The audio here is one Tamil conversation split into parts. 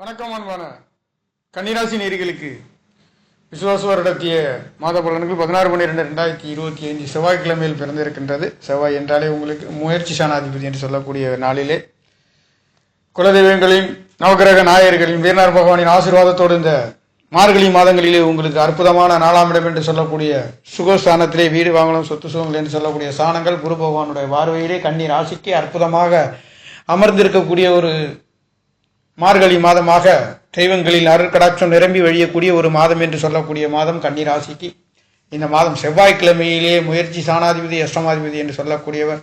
வணக்கம் அன்பான கன்னிராசி நேர்களுக்கு விசுவாச வருடத்திய மாத பலன்கள் பதினாறு பன்னிரெண்டு ரெண்டாயிரத்தி இருபத்தி ஐந்து செவ்வாய்க்கிழமையில் பிறந்திருக்கின்றது. செவ்வாய் என்றாலே உங்களுக்கு முயற்சி சாணாதிபதி என்று சொல்லக்கூடிய நாளிலே. குலதெய்வங்களின் நவகிரக நாயர்களின் வீரனார் பகவானின் ஆசீர்வாதத்தோடு இந்த மார்கழி மாதங்களிலே உங்களுக்கு அற்புதமான நாலாம் இடம் என்று சொல்லக்கூடிய சுகஸ்தானத்திலே வீடு வாங்கலாம் சொத்து சுகங்கள் என்று சொல்லக்கூடிய சாணங்கள் குரு பகவானுடைய பார்வையிலே கண்ணீர் ராசிக்கு அற்புதமாக அமர்ந்திருக்கக்கூடிய ஒரு மார்கழி மாதமாக தெய்வங்களில் அருட்கடாட்சம் நிரம்பி வழியக்கூடிய ஒரு மாதம் என்று சொல்லக்கூடிய மாதம் கன்னிராசிக்கு. இந்த மாதம் செவ்வாய்க்கிழமையிலே முயற்சி சாணாதிபதி அஷ்டமாதிபதி என்று சொல்லக்கூடியவர்.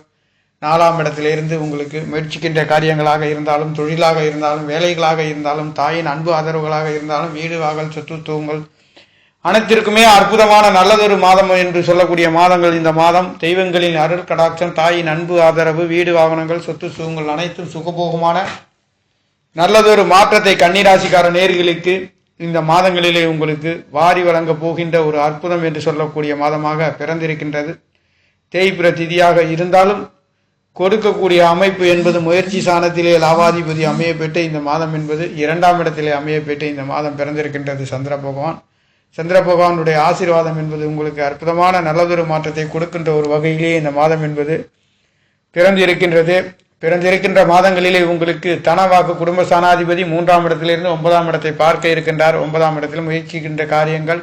நாலாம் இடத்திலிருந்து உங்களுக்கு முயற்சிக்கின்ற காரியங்களாக இருந்தாலும் தொழிலாக இருந்தாலும் வேலைகளாக இருந்தாலும் தாயின் அன்பு ஆதரவுகளாக இருந்தாலும் வீடு வாகல் சொத்துத்துவங்கள் அனைத்திற்குமே அற்புதமான நல்லதொரு மாதம் என்று சொல்லக்கூடிய மாதங்கள் இந்த மாதம். தெய்வங்களின் அருள் கடாட்சம் தாயின் அன்பு ஆதரவு வீடு வாகனங்கள் சொத்து சுகங்கள் அனைத்தும் சுகபோகமான நல்லதொரு மாற்றத்தை கன்னிராசிக்கார நேர்களுக்கு இந்த மாதங்களிலே உங்களுக்கு வாரி வழங்கப் போகின்ற ஒரு அற்புதம் என்று சொல்லக்கூடிய மாதமாக பிறந்திருக்கின்றது. தேய்பிர திதியாக இருந்தாலும் கொடுக்கக்கூடிய அமைப்பு என்பது முயற்சி சாணத்திலே லாபாதிபதி அமையப்பெற்று இந்த மாதம் என்பது இரண்டாம் இடத்திலே அமையப்பெற்று இந்த மாதம் பிறந்திருக்கின்றது சந்திர பகவான். சந்திர பகவானுடைய ஆசீர்வாதம் என்பது உங்களுக்கு அற்புதமான நல்லதொரு மாற்றத்தை கொடுக்கின்ற ஒரு வகையிலே இந்த மாதம் என்பது பிறந்திருக்கின்றது. பிறந்திருக்கின்ற மாதங்களிலே உங்களுக்கு தனவாக்கு குடும்ப ஸ்தானாதிபதி மூன்றாம் இடத்திலிருந்து ஒன்பதாம் இடத்தை பார்க்க இருக்கின்றார். ஒன்பதாம் இடத்தில் முயற்சிக்கின்ற காரியங்கள்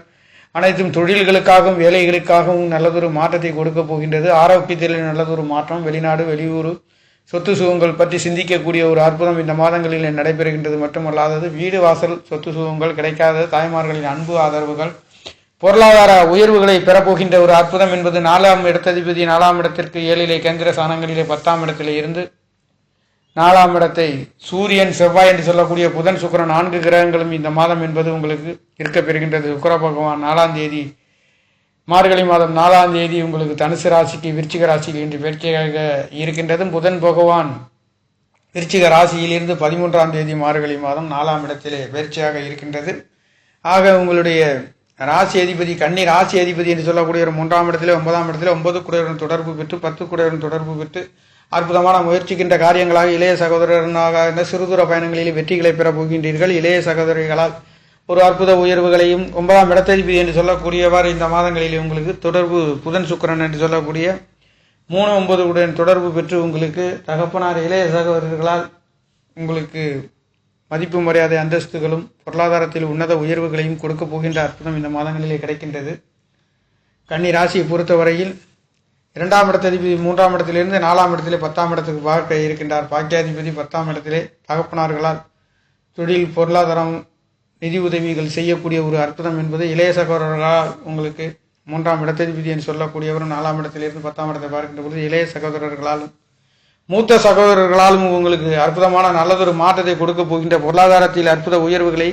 அனைத்தும் தொழில்களுக்காகவும் வேலைகளுக்காகவும் நல்லதொரு மாற்றத்தை கொடுக்க போகின்றது. ஆரோக்கியத்தில் நல்லதொரு மாற்றம். வெளிநாடு வெளியூர் சொத்து சுகங்கள் பற்றி சிந்திக்கக்கூடிய ஒரு அற்புதம் இந்த மாதங்களில் நடைபெறுகின்றது. மட்டுமல்லாதது வீடு வாசல் சொத்து சுகங்கள் கிடைக்காத தாய்மார்களின் அன்பு ஆதரவுகள் பொருளாதார உயர்வுகளை பெறப்போகின்ற ஒரு அற்புதம் என்பது நாலாம் இடத்ததிபதி நாலாம் இடத்திற்கு ஏழிலே கேந்திர சாணங்களிலே பத்தாம் இடத்திலே இருந்து நாலாம் இடத்தை சூரியன் செவ்வாய் என்று சொல்லக்கூடிய புதன் சுக்கிரன் நான்கு கிரகங்களும் இந்த மாதம் என்பது உங்களுக்கு இருக்க பெறுகின்றது. சுக்கிர பகவான் நாலாம் தேதி மார்கழி மாதம் நாலாம் தேதி உங்களுக்கு தனுசு ராசிக்கு விருச்சிக ராசிக்கு என்று பயிற்சியாக இருக்கின்றது. புதன் பகவான் விருச்சிக ராசியிலிருந்து பதிமூன்றாம் தேதி மார்கழி மாதம் நாலாம் இடத்திலே பயிற்சியாக இருக்கின்றது. ஆக உங்களுடைய ராசி அதிபதி கன்னி ராசி அதிபதி என்று சொல்லக்கூடிய ஒரு மூன்றாம் இடத்திலே ஒன்பதாம் இடத்திலே ஒன்பது குடையுடன் தொடர்பு பெற்று பத்து குடையுடன் தொடர்பு பெற்று அற்புதமான முயற்சிக்கின்ற காரியங்களாக இளைய சகோதரனாக சிறுதூர பயணங்களில் வெற்றிகளை பெறப் போகின்றீர்கள். இளைய சகோதரிகளால் ஒரு அற்புத உயர்வுகளையும் ஒன்பதாம் இடத்ததிபதி என்று சொல்லக்கூடியவாறு இந்த மாதங்களில் உங்களுக்கு தொடர்பு புதன் சுக்கிரன் என்று சொல்லக்கூடிய மூணு ஒன்பது உடன் தொடர்பு பெற்று உங்களுக்கு தகப்பனார் இளைய சகோதரர்களால் உங்களுக்கு மதிப்பு மரியாதை அந்தஸ்துகளும் பொருளாதாரத்தில் உன்னத உயர்வுகளையும் கொடுக்க போகின்ற அற்புதம் இந்த மாதங்களிலே கிடைக்கின்றது. கன்னி ராசியை பொறுத்தவரையில் இரண்டாம் இடத்ததிபதி மூன்றாம் இடத்திலிருந்து நாலாம் இடத்திலே பத்தாம் இடத்துக்கு பார்க்க இருக்கின்றார். பாக்கியாதிபதி பத்தாம் இடத்திலே தகப்பனார்களால் தொழில் பொருளாதாரம் நிதி உதவிகள் செய்யக்கூடிய ஒரு அற்புதம் என்பது இளைய சகோதரர்களால் உங்களுக்கு மூன்றாம் இடத்ததிபதி என்று சொல்லக்கூடியவரும் நாலாம் இடத்திலிருந்து பத்தாம் இடத்தை பார்க்கின்ற பொழுது இளைய சகோதரர்களாலும் மூத்த சகோதரர்களாலும் உங்களுக்கு அற்புதமான நல்லதொரு மாற்றத்தை கொடுக்க போகின்ற பொருளாதாரத்தில் அற்புத உயர்வுகளை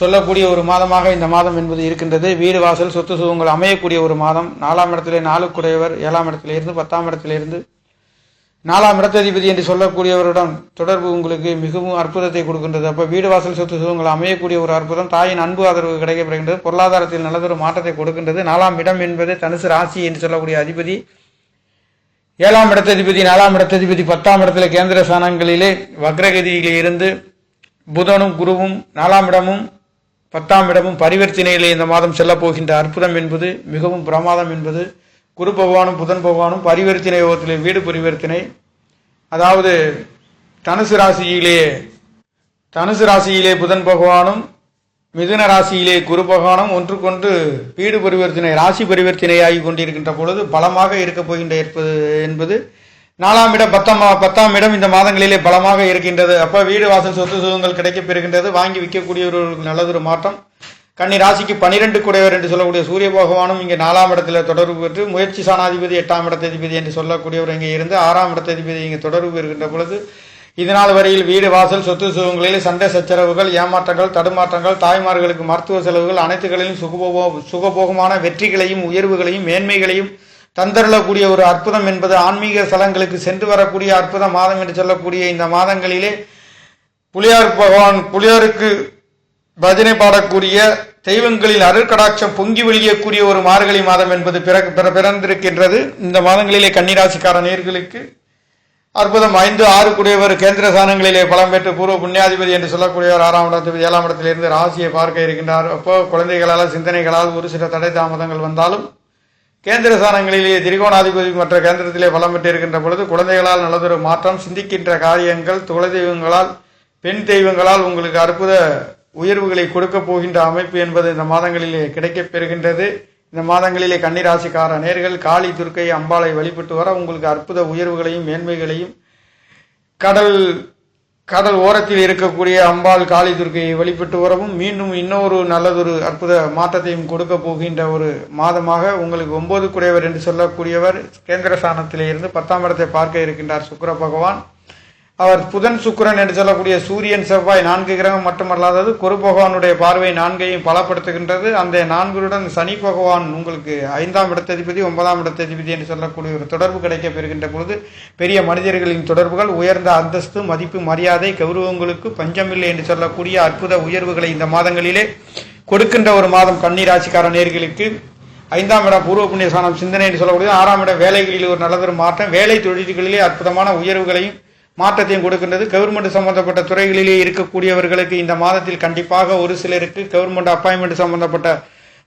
சொல்லக்கூடிய ஒரு மாதமாக இந்த மாதம் என்பது இருக்கின்றது. வீடு வாசல் சொத்து சுகங்கள் அமையக்கூடிய ஒரு மாதம். நாலாம் இடத்திலே நாளுக்குடையவர் ஏழாம் இடத்திலிருந்து பத்தாம் இடத்திலிருந்து நாலாம் இடத்ததிபதி என்று சொல்லக்கூடியவருடன் தொடர்பு உங்களுக்கு மிகவும் அற்புதத்தை கொடுக்கின்றது. அப்போ வீடு வாசல் சொத்து சுகங்கள் அமையக்கூடிய ஒரு அற்புதம். தாயின் அன்பு ஆதரவு கிடைக்கப்படுகின்றது. பொருளாதாரத்தில் நல்லதொரு மாற்றத்தை கொடுக்கின்றது. நாலாம் இடம் என்பது தனுசு ராசி என்று சொல்லக்கூடிய அதிபதி. ஏழாம் இடத்ததிபதி நாலாம் இடத்ததிபதி பத்தாம் இடத்துல கேந்திர ஸ்தானங்களிலே வக்ரகதியிலே இருந்து புதனும் குருவும் நாலாம் இடமும் பத்தாம் இடமும் பரிவர்த்தனையிலே இந்த மாதம் செல்லப்போகின்ற அற்புதம் என்பது மிகவும் பிரமாதம் என்பது. குரு பகவானும் புதன் பகவானும் பரிவர்த்தனை யோகத்திலே வீடு பரிவர்த்தனை. அதாவது தனுசு ராசியிலே தனுசு ராசியிலே புதன் பகவானும் மிதுன ராசியிலே குரு பகவானும் ஒன்றுக்கொன்று வீடு பரிவர்த்தனை ராசி பரிவர்த்தனையாகி கொண்டிருக்கின்ற பொழுது பலமாக இருக்கப் போகின்ற இருப்பது என்பது நாலாம் இடம் பத்தாம் பத்தாம் இடம் இந்த மாதங்களிலே பலமாக இருக்கின்றது. அப்ப வீடு வாசல் சொத்து சுகங்கள் கிடைக்கப்பெறுகின்றது வாங்கி விற்கக்கூடியவர்களுக்கு ஒரு மாற்றம். கன்னி ராசிக்கு பனிரெண்டு குடையவர் என்று சொல்லக்கூடிய சூரிய பகவானும் இங்கே நாலாம் இடத்துல தொடர்பு பெற்று முயற்சி சாணாதிபதி எட்டாம் இடத்ததிபதி என்று சொல்லக்கூடியவர் இங்கே இருந்து ஆறாம் இடத்ததிபதி இங்கே தொடர்பு பெறுகின்ற பொழுது இதனால் வரையில் வீடு வாசல் சொத்து சுகங்களில் சண்டை சச்சரவுகள் ஏமாற்றங்கள் தடுமாற்றங்கள் தாய்மார்களுக்கு மருத்துவ செலவுகள் அனைத்துகளிலும் சுகபோக சுகபோகமான வெற்றிகளையும் உயர்வுகளையும் மேன்மைகளையும் தந்தருளக்கூடிய ஒரு அற்புதம் என்பது ஆன்மீக ஸ்தலங்களுக்கு சென்று வரக்கூடிய அற்புத மாதம் என்று சொல்லக்கூடிய இந்த மாதங்களிலே புலியார் பகவான் புலியாருக்கு பஜனை பாடக்கூடிய தெய்வங்களில் அருட்கடாட்சம் பொங்கி வெளியக்கூடிய ஒரு மார்கழி மாதம் என்பது பிற பிற- பிறந்திருக்கின்றது. இந்த மாதங்களிலே கன்னிராசிக்கார நேர்களுக்கு அற்புதம் ஐந்து ஆறு கூடியவர் கேந்திர ஸ்தானங்களிலே பலம் பெற்று பூர்வ புண்ணியாதிபதி என்று சொல்லக்கூடியவர் ஆறாம் இடத்தில் ஏழாம் இடத்திலிருந்து ராசியை பார்க்க இருக்கின்றார். அப்போ குழந்தைகளால் சிந்தனைகளால் ஒரு சில தடை தாமதங்கள் வந்தாலும் கேந்திர ஸ்தானங்களிலே திரிகோணாதிபதி மற்ற கேந்திரத்திலே பலம் பெற்றிருக்கின்ற பொழுது குழந்தைகளால் நல்லதொரு மாற்றம் சிந்திக்கின்ற காரியங்கள் துளை தெய்வங்களால் பெண் தெய்வங்களால் உங்களுக்கு அற்புத உயர்வுகளை கொடுக்க போகின்ற அமைப்பு என்பது இந்த மாதங்களிலே கிடைக்கப் பெறுகின்றது. இந்த மாதங்களிலே கன்னிராசிக்கார நேர்கள் காளி துர்க்கை அம்பாளை வழிபட்டு வர உங்களுக்கு அற்புத உயர்வுகளையும் மேன்மைகளையும் கடல் கடல் ஓரத்தில் இருக்கக்கூடிய அம்பாள் காளி துர்க்கையை வழிபட்டு வரவும் மீண்டும் இன்னொரு நல்லதொரு அற்புத மாற்றத்தையும் கொடுக்க போகின்ற ஒரு மாதமாக உங்களுக்கு ஒன்பது குடையவர் என்று சொல்லக்கூடியவர் கேந்திர ஸ்தானத்திலே இருந்து பத்தாம் இடத்தை பார்க்க இருக்கின்றார் சுக்கிர பகவான். அவர் புதன் சுக்கிரன் என்று சொல்லக்கூடிய சூரியன் செவ்வாய் நான்கு கிரகம் மட்டுமல்லாதது குரு பகவானுடைய பார்வை நான்கையும் பலப்படுத்துகின்றது. அந்த நான்குடன் சனி பகவான் உங்களுக்கு ஐந்தாம் இடத்ததிபதி ஒன்பதாம் இடத்ததிபதி என்று சொல்லக்கூடிய ஒரு தொடர்பு கிடைக்க பெறுகின்ற பொழுது பெரிய மனிதர்களின் தொடர்புகள் உயர்ந்த அந்தஸ்து மதிப்பு மரியாதை கௌரவங்களுக்கு பஞ்சமில்லை என்று சொல்லக்கூடிய அற்புத உயர்வுகளை இந்த மாதங்களிலே கொடுக்கின்ற ஒரு மாதம் கண்ணீராட்சிக்கார நேர்களுக்கு. ஐந்தாம் இடம் பூர்வ புண்ணிய சாணம் சிந்தனை என்று சொல்லக்கூடிய ஆறாம் இடம் வேலைகளில் ஒரு நல்லதொரு மாற்றம் வேலை தொழில்களிலே அற்புதமான உயர்வுகளையும் மாற்றத்தையும் கொடுக்கின்றது. கவர்மெண்ட் சம்பந்தப்பட்ட துறைகளிலே இருக்கக்கூடியவர்களுக்கு இந்த மாதத்தில் கண்டிப்பாக ஒரு சிலருக்கு கவர்மெண்ட் அப்பாயின்மெண்ட் சம்பந்தப்பட்ட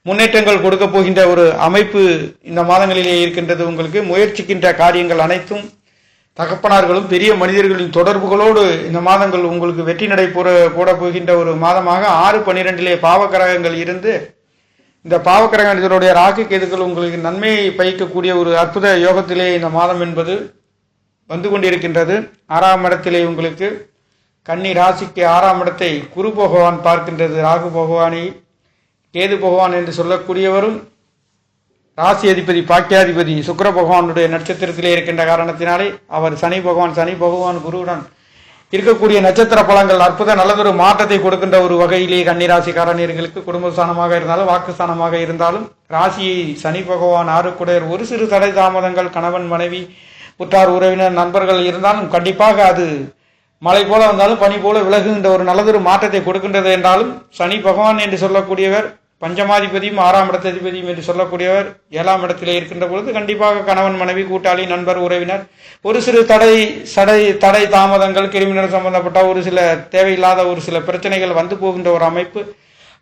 முன்னேற்றங்கள் கொடுக்க போகின்ற ஒரு அமைப்பு இந்த மாதங்களிலே இருக்கின்றது. உங்களுக்கு முயற்சிக்கின்ற காரியங்கள் அனைத்தும் தகப்பனார்களும் பெரிய மனிதர்களின் தொடர்புகளோடு இந்த மாதங்கள் உங்களுக்கு வெற்றி நடை போற போட போகின்ற ஒரு மாதமாக ஆறு பன்னிரெண்டிலே பாவக்கிரகங்கள் இருந்து இந்த பாவக்கிரகங்களுடைய ராகு கேதுக்கள் உங்களுக்கு நன்மையை பயக்கக்கூடிய ஒரு அற்புத யோகத்திலே இந்த மாதம் என்பது வந்து கொண்டிருக்கின்றது. ஆறாம் இடத்திலே உங்களுக்கு கன்னி ராசிக்கு ஆறாம் இடத்தை குரு பகவான் பார்க்கின்றது. ராகு பகவானை கேது பகவான் என்று சொல்லக்கூடியவரும் ராசி அதிபதி பாக்கியாதிபதி சுக்கர பகவானுடைய நட்சத்திரத்திலே இருக்கின்ற காரணத்தினாலே அவர் சனி பகவான் சனி பகவான் குருவுடன் இருக்கக்கூடிய நட்சத்திர பலங்கள் அற்புத நல்லதொரு மாற்றத்தை கொடுக்கின்ற ஒரு வகையிலே கன்னிராசிக்காரணியர்களுக்கு குடும்பஸ்தானமாக இருந்தாலும் வாக்குஸ்தானமாக இருந்தாலும் ராசியை சனி பகவான் ஆறுக்குடையர் ஒரு சிறு தடை தாமதங்கள் கணவன் மனைவி உற்றார் உறவினர் நண்பர்கள் இருந்தாலும் கண்டிப்பாக அது மழை போல வந்தாலும் பனி போல விலகுகின்ற ஒரு நல்லதொரு மாற்றத்தை கொடுக்கின்றது என்றாலும் சனி பகவான் என்று சொல்லக்கூடியவர் பஞ்சமாதிபதியும் ஆறாம் இடத்ததிபதியும் என்று சொல்லக்கூடியவர் ஏழாம் இடத்திலே இருக்கின்ற பொழுது கண்டிப்பாக கணவன் மனைவி கூட்டாளி நண்பர் உறவினர் ஒரு சிறு தடை சடை தடை தாமதங்கள் கிரிமினல் சம்பந்தப்பட்ட ஒரு சில தேவையில்லாத ஒரு சில பிரச்சனைகள் வந்து போகின்ற ஒரு அமைப்பு.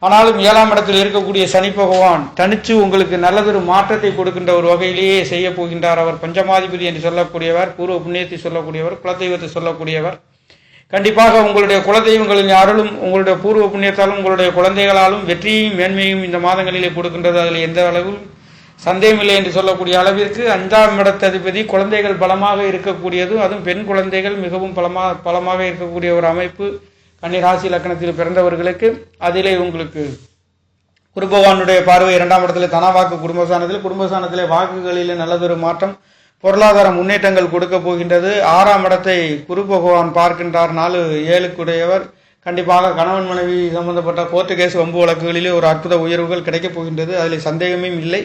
ஆனாலும் ஏழாம் இடத்தில் இருக்கக்கூடிய சனி பகவான் தனிச்சு உங்களுக்கு நல்லதொரு மாற்றத்தை கொடுக்கின்ற ஒரு வகையிலேயே செய்ய போகின்றார். அவர் பஞ்சமாதிபதி என்று சொல்லக்கூடியவர் பூர்வ புண்ணியத்தை சொல்லக்கூடியவர் குலதெய்வத்தை சொல்லக்கூடியவர். கண்டிப்பாக உங்களுடைய குலதெய்வங்களின் அருளும் உங்களுடைய பூர்வ புண்ணியத்தாலும் உங்களுடைய குழந்தைகளாலும் வெற்றியும் மேன்மையும் இந்த மாதங்களிலே கொடுக்கின்றது. அதில் எந்த அளவில் சந்தேகமில்லை என்று சொல்லக்கூடிய அளவிற்கு அஞ்சாம் இடத்ததிபதி குழந்தைகள் பலமாக இருக்கக்கூடியதும் அதுவும் பெண் குழந்தைகள் மிகவும் பலமாக பலமாக இருக்கக்கூடிய ஒரு அமைப்பு. கன்னிராசி லக்கணத்தில் பிறந்தவர்களுக்கு அதிலே உங்களுக்கு குருபவானுடைய பார்வை இரண்டாம் இடத்துல தனவாக்கு குடும்பஸ்தானத்தில் குடும்பஸ்தானத்திலே வாக்குகளிலே நல்லதொரு மாற்றம் பொருளாதார முன்னேற்றங்கள் கொடுக்க போகின்றது. ஆறாம் இடத்தை குரு பகவான் பார்க்கின்றார். நாலு ஏழுக்குடையவர். கண்டிப்பாக கணவன் மனைவி சம்பந்தப்பட்ட கோர்ட்டு கேஸ் வம்பு வழக்குகளிலே ஒரு அற்புத உயர்வுகள் கிடைக்கப் போகின்றது. அதில் சந்தேகமும் இல்லை.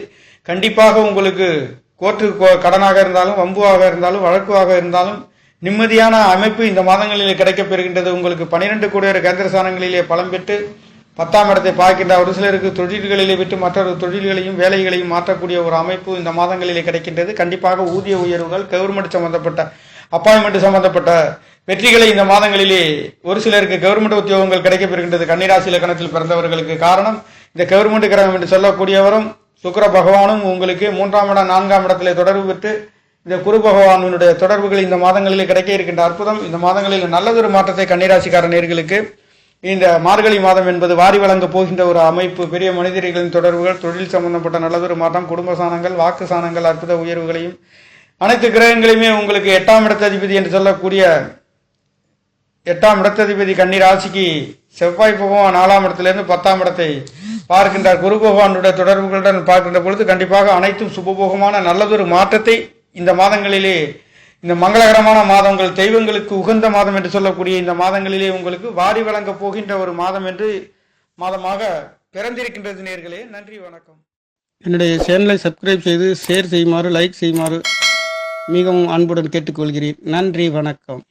கண்டிப்பாக உங்களுக்கு கோர்ட்டு கடனாக இருந்தாலும் வம்புவாக இருந்தாலும் வழக்குவாக இருந்தாலும் நிம்மதியான அமைப்பு இந்த மாதங்களில் கிடைக்க பெறுகின்றது. உங்களுக்கு பனிரெண்டு கோடி கேந்திர ஸ்தானங்களிலே பலம் பெற்று பத்தாம் இடத்தை பார்க்கின்ற ஒரு சிலருக்கு தொழில்களிலே விட்டு மற்றொரு தொழில்களையும் வேலைகளையும் மாற்றக்கூடிய ஒரு அமைப்பு இந்த மாதங்களிலே கிடைக்கின்றது. கண்டிப்பாக ஊதிய உயர்வுகள் கவர்மெண்ட் சம்பந்தப்பட்ட அப்பாயின்மெண்ட் சம்பந்தப்பட்ட வெற்றிகளை இந்த மாதங்களிலே ஒரு சிலருக்கு கவர்மெண்ட் உத்தியோகங்கள் கிடைக்கப்பெறுகின்றது கன்னிராசி இலக்கணத்தில் பிறந்தவர்களுக்கு காரணம் இந்த கவர்மெண்ட் கிரகம் என்று சொல்லக்கூடியவரும் சுக்கிர பகவானும் உங்களுக்கு மூன்றாம் இடம் நான்காம் இடத்திலே தொடர்பு பெற்று இந்த குரு பகவானுடைய தொடர்புகள் இந்த மாதங்களிலே கிடைக்க இருக்கின்ற அற்புதம். இந்த மாதங்களில் நல்லதொரு மாற்றத்தை கன்னிராசிக்கார நேர்களுக்கு இந்த மார்கழி மாதம் என்பது வாரி வழங்க போகின்ற ஒரு அமைப்பு பெரிய மனிதர்களின் தொடர்புகள் தொழில் சம்பந்தப்பட்ட நல்லதொரு மாற்றம் குடும்ப சாணங்கள் வாக்கு சாணங்கள் அற்புத உயர்வுகளையும் அனைத்து கிரகங்களையுமே உங்களுக்கு எட்டாம் இடத்ததிபதி என்று சொல்லக்கூடிய எட்டாம் இடத்ததிபதி கன்னிராசிக்கு செவ்வாய் பகவான் நாலாம் இடத்திலிருந்து பத்தாம் இடத்தை பார்க்கின்றார். குரு பகவானுடைய தொடர்புகளுடன் பார்க்கின்ற பொழுது கண்டிப்பாக அனைத்தும் சுபபோகமான நல்லதொரு மாற்றத்தை இந்த மாதங்களிலே இந்த மங்களகரமான மாதங்கள் தெய்வங்களுக்கு உகந்த மாதம் என்று சொல்லக்கூடிய இந்த மாதங்களிலே உங்களுக்கு வாரி வழங்க போகின்ற ஒரு மாதம் என்று மாதமாக பிறந்திருக்கின்றது நேர்களே. நன்றி வணக்கம். என்னுடைய சேனலை சப்ஸ்கிரைப் செய்து ஷேர் செய்யுமாறு லைக் செய்யுமாறு மிகவும் அன்புடன் கேட்டுக்கொள்கிறேன். நன்றி வணக்கம்.